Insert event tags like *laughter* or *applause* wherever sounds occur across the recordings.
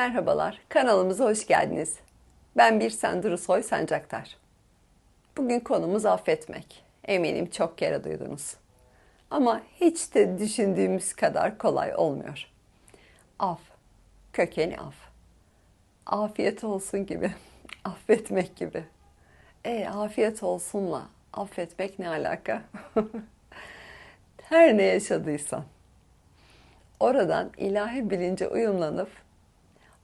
Merhabalar, kanalımıza hoş geldiniz. Ben bir Senduru Soy Sancaktar. Bugün konumuz affetmek. Eminim çok kere duydunuz. Ama hiç de düşündüğümüz kadar kolay olmuyor. Af, kökeni af. Afiyet olsun gibi, *laughs* affetmek gibi. E afiyet olsunla affetmek ne alaka? *laughs* Her ne yaşadıysan. Oradan ilahi bilince uyumlanıp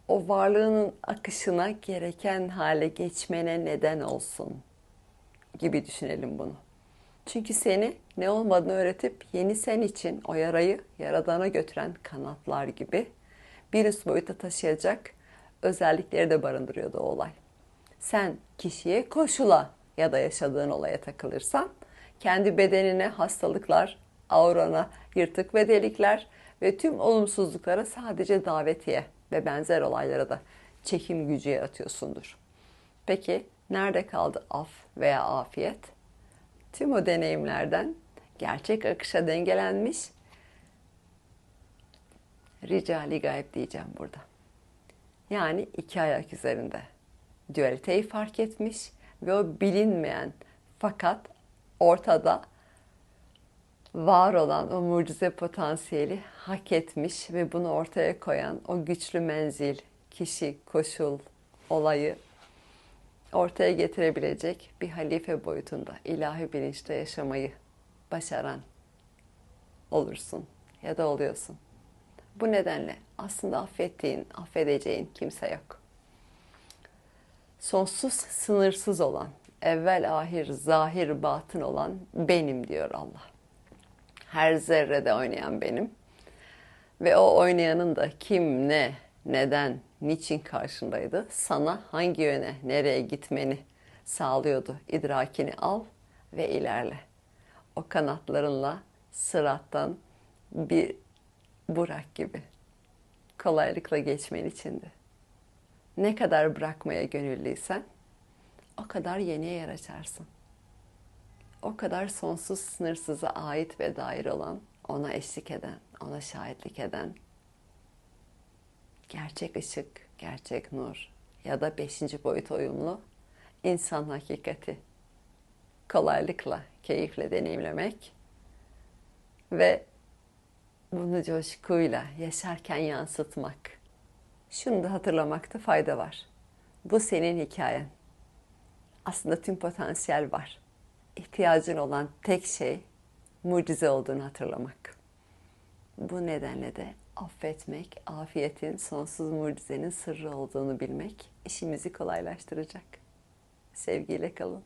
o varlığının akışına gereken hale geçmene neden olsun gibi düşünelim bunu. Çünkü seni ne olmadığını öğretip yeni sen için o yarayı yaradana götüren kanatlar gibi bir üst boyuta taşıyacak özellikleri de barındırıyordu o olay. Sen kişiye koşula ya da yaşadığın olaya takılırsan kendi bedenine hastalıklar, aurana yırtık ve delikler ve tüm olumsuzluklara sadece davetiye ve benzer olaylara da çekim gücü yaratıyorsundur. Peki nerede kaldı af veya afiyet? Tüm o deneyimlerden gerçek akışa dengelenmiş ricali gayb diyeceğim burada. Yani iki ayak üzerinde. Dualiteyi fark etmiş ve o bilinmeyen fakat ortada var olan o mucize potansiyeli hak etmiş ve bunu ortaya koyan o güçlü menzil, kişi, koşul, olayı ortaya getirebilecek bir halife boyutunda ilahi bilinçte yaşamayı başaran olursun ya da oluyorsun. Bu nedenle aslında affettiğin, affedeceğin kimse yok. Sonsuz, sınırsız olan, evvel ahir, zahir, batın olan benim diyor Allah her zerrede oynayan benim. Ve o oynayanın da kim, ne, neden, niçin karşındaydı? Sana hangi yöne, nereye gitmeni sağlıyordu. İdrakini al ve ilerle. O kanatlarınla sırattan bir burak gibi kolaylıkla geçmen içindi. Ne kadar bırakmaya gönüllüysen o kadar yeniye yer açarsın o kadar sonsuz sınırsıza ait ve dair olan, ona eşlik eden, ona şahitlik eden gerçek ışık, gerçek nur ya da beşinci boyut uyumlu insan hakikati kolaylıkla, keyifle deneyimlemek ve bunu coşkuyla yaşarken yansıtmak. Şunu da hatırlamakta fayda var. Bu senin hikayen. Aslında tüm potansiyel var ihtiyacın olan tek şey mucize olduğunu hatırlamak. Bu nedenle de affetmek, afiyetin, sonsuz mucizenin sırrı olduğunu bilmek işimizi kolaylaştıracak. Sevgiyle kalın.